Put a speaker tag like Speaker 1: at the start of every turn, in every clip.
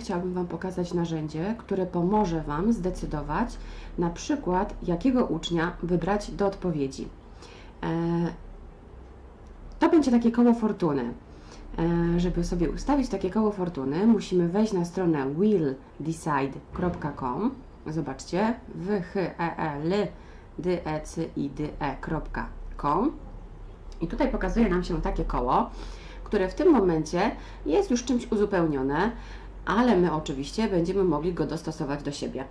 Speaker 1: chciałabym Wam pokazać narzędzie, które pomoże Wam zdecydować na przykład, jakiego ucznia wybrać do odpowiedzi. E, To będzie takie koło fortuny. E, Żeby sobie ustawić takie koło fortuny, musimy wejść na stronę willdecide.com. Zobaczcie, w h e e l d e c i d e.com. I tutaj pokazuje nam się takie koło, które w tym momencie jest już czymś uzupełnione, ale my oczywiście będziemy mogli go dostosować do siebie.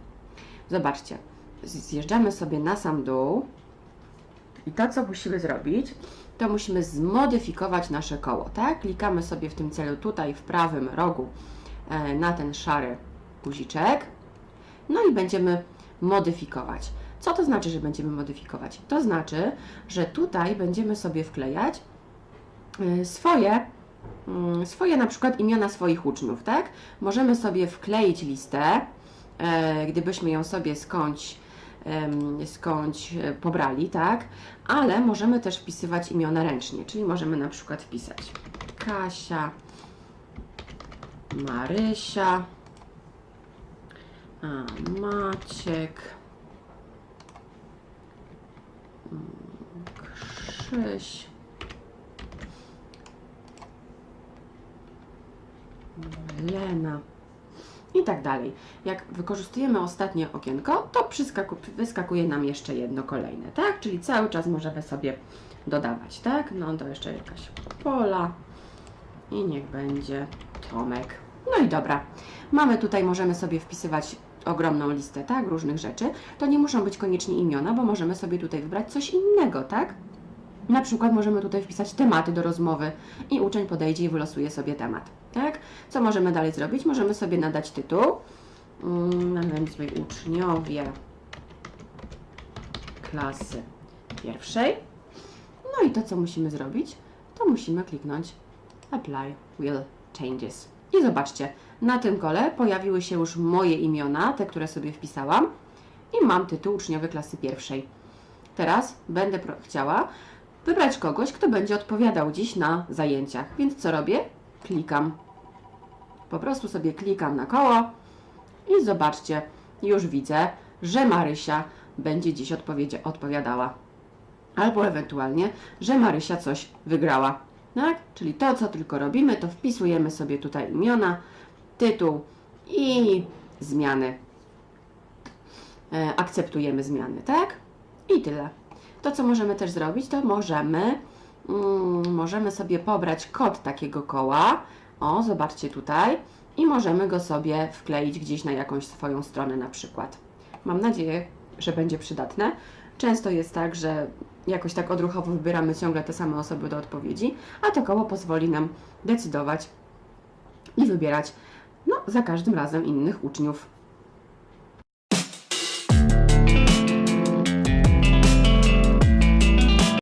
Speaker 1: Zobaczcie, zjeżdżamy sobie na sam dół i to, co musimy zrobić, to musimy zmodyfikować nasze koło, tak? Klikamy sobie w tym celu tutaj w prawym rogu e, na ten szary guziczek, no i będziemy modyfikować. Co to znaczy, że będziemy modyfikować? To znaczy, że tutaj będziemy sobie wklejać y, swoje, swoje na przykład imiona swoich uczniów, tak? Możemy sobie wkleić listę, e, gdybyśmy ją sobie skądś, skądś e, pobrali, tak? Ale możemy też wpisywać imiona ręcznie, czyli możemy na przykład wpisać Kasia, Marysia, Maciek, mm, Krzyś, Lena i tak dalej. Jak wykorzystujemy ostatnie okienko, to wyskakuje nam jeszcze jedno kolejne, tak? Czyli cały czas możemy sobie dodawać, tak? No to jeszcze jakaś Pola i niech będzie Tomek. No i dobra. Mamy tutaj, możemy sobie wpisywać ogromną listę, tak? Różnych rzeczy. To nie muszą być koniecznie imiona, bo możemy sobie tutaj wybrać coś innego, tak? Na przykład możemy tutaj wpisać tematy do rozmowy i uczeń podejdzie i wylosuje sobie temat, tak? Co możemy dalej zrobić? Możemy sobie nadać tytuł. Mm, Nazwijmy uczniowie klasy pierwszej. No i to, co musimy zrobić, to musimy kliknąć Apply Will Changes. I zobaczcie, na tym kole pojawiły się już moje imiona, te, które sobie wpisałam i mam tytuł uczniowy klasy pierwszej. Teraz będę chciała wybrać kogoś, kto będzie odpowiadał dziś na zajęciach. Więc co robię? Klikam. Po prostu sobie klikam na koło i zobaczcie, już widzę, że Marysia będzie dziś odpowiadała. Albo ewentualnie, że Marysia coś wygrała. Tak? Czyli to, co tylko robimy, to wpisujemy sobie tutaj imiona, tytuł i zmiany. E, akceptujemy zmiany, tak? I tyle. To, co możemy też zrobić, to możemy, mm, możemy sobie pobrać kod takiego koła. O, zobaczcie tutaj. I możemy go sobie wkleić gdzieś na jakąś swoją stronę na przykład. Mam nadzieję, że będzie przydatne. Często jest tak, że jakoś tak odruchowo wybieramy ciągle te same osoby do odpowiedzi, a to koło pozwoli nam decydować i wybierać no, za każdym razem innych uczniów.